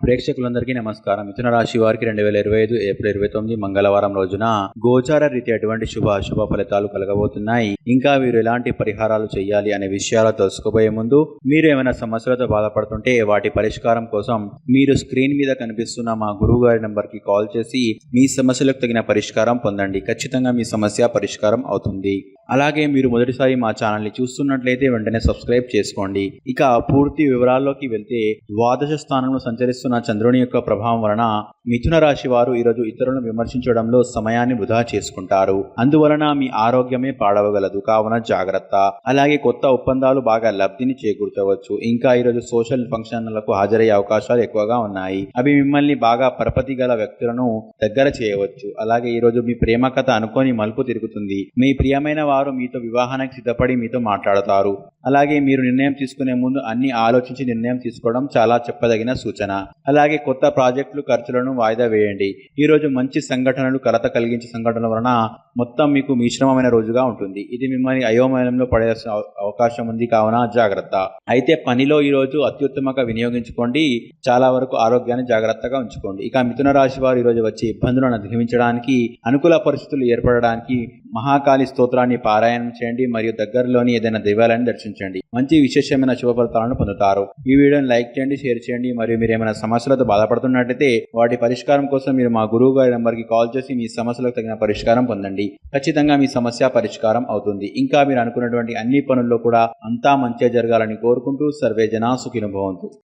ప్రేక్షకులందరికీ నమస్కారం. మిథున రాశి వారికి రెండు వేల ఇరవై ఐదు ఏప్రిల్ ఇరవై తొమ్మిది మంగళవారం రోజున గోచార రీతి అటువంటి శుభ అశుభ ఫలితాలు కలగబోతున్నాయి. ఇంకా మీరు ఎలాంటి పరిహారాలు చేయాలి అనే విషయాలు తెలుసుకోబోయే ముందు మీరు ఏమైనా సమస్యలతో బాధపడుతుంటే వాటి పరిష్కారం కోసం మీరు స్క్రీన్ మీద కనిపిస్తున్న మా గురువు గారి నంబర్కి కాల్ చేసి మీ సమస్యలకు తగిన పరిష్కారం పొందండి. ఖచ్చితంగా మీ సమస్య పరిష్కారం అవుతుంది. అలాగే మీరు మొదటిసారి మా ఛానల్ని చూస్తున్నట్లయితే వెంటనే సబ్స్క్రైబ్ చేసుకోండి. ఇక పూర్తి వివరాల్లోకి వెళ్తే ద్వాదశ స్థానంలో సంచరిస్తున్న చంద్రుని యొక్క ప్రభావం వలన మిథున రాశి వారు ఈరోజు ఇతరులను విమర్శించడంలో సమయాన్ని వృధా చేసుకుంటారు. అందువలన మీ ఆరోగ్యమే పాడవగలదు. కావున జాగ్రత్త. అలాగే కొత్త ఒప్పందాలు బాగా లబ్ధిని చేకూర్చవచ్చు. ఇంకా ఈరోజు సోషల్ ఫంక్షన్లకు హాజరయ్యే అవకాశాలు ఎక్కువగా ఉన్నాయి. అవి మిమ్మల్ని బాగా పరపతి గల వ్యక్తులను దగ్గర చేయవచ్చు. అలాగే ఈరోజు మీ ప్రేమ కథ అనుకొని మలుపు తిరుగుతుంది. మీ ప్రియమైన వారు మీతో వివాహానికి సిద్ధపడి మీతో మాట్లాడతారు. అలాగే మీరు నిర్ణయం తీసుకునే ముందు అన్ని ఆలోచించి నిర్ణయం తీసుకోవడం చాలా చెప్పదగిన సూచన. అలాగే కొత్త ప్రాజెక్టులు ఖర్చులను వాయిదా వేయండి. ఈ రోజు మంచి సంఘటనలు కలత కలిగించే సంఘటనల వలన మొత్తం మీకు మిశ్రమమైన రోజుగా ఉంటుంది. ఇది మిమ్మల్ని అయోమయంలో పడేసిన అవకాశం ఉంది కావున జాగ్రత్త. అయితే పనిలో ఈ రోజు అత్యుత్తమంగా వినియోగించుకోండి. చాలా వరకు ఆరోగ్యాన్ని జాగ్రత్తగా ఉంచుకోండి. ఇక మిథున రాశి వారు ఈరోజు వచ్చే ఇబ్బందులను అధిగమించడానికి అనుకూల పరిస్థితులు ఏర్పడడానికి మహాకాళి స్తోత్రాన్ని పారాయణం చేయండి మరియు దగ్గరలోని ఏదైనా దైవాలయాన్ని దర్శించండి. మంచి విశేషమైన శుభఫలితాలను పొందుతారు. ఈ వీడియోని లైక్ చేయండి షేర్ చేయండి మరియు మీరు ఏమైనా సమస్యలతో బాధపడుతున్నట్లయితే వాటి పరిష్కారం కోసం మీరు మా గురువు గారి నెంబర్కి కాల్ చేసి మీ సమస్యలకు తగిన పరిష్కారం పొందండి. ఖచ్చితంగా మీ సమస్య పరిష్కారం అవుతుంది. ఇంకా మీరు అనుకున్నటువంటి అన్ని పనుల్లో కూడా అంతా మంచిగా జరగాలని కోరుకుంటూ సర్వే జనా సుఖినుభవంతు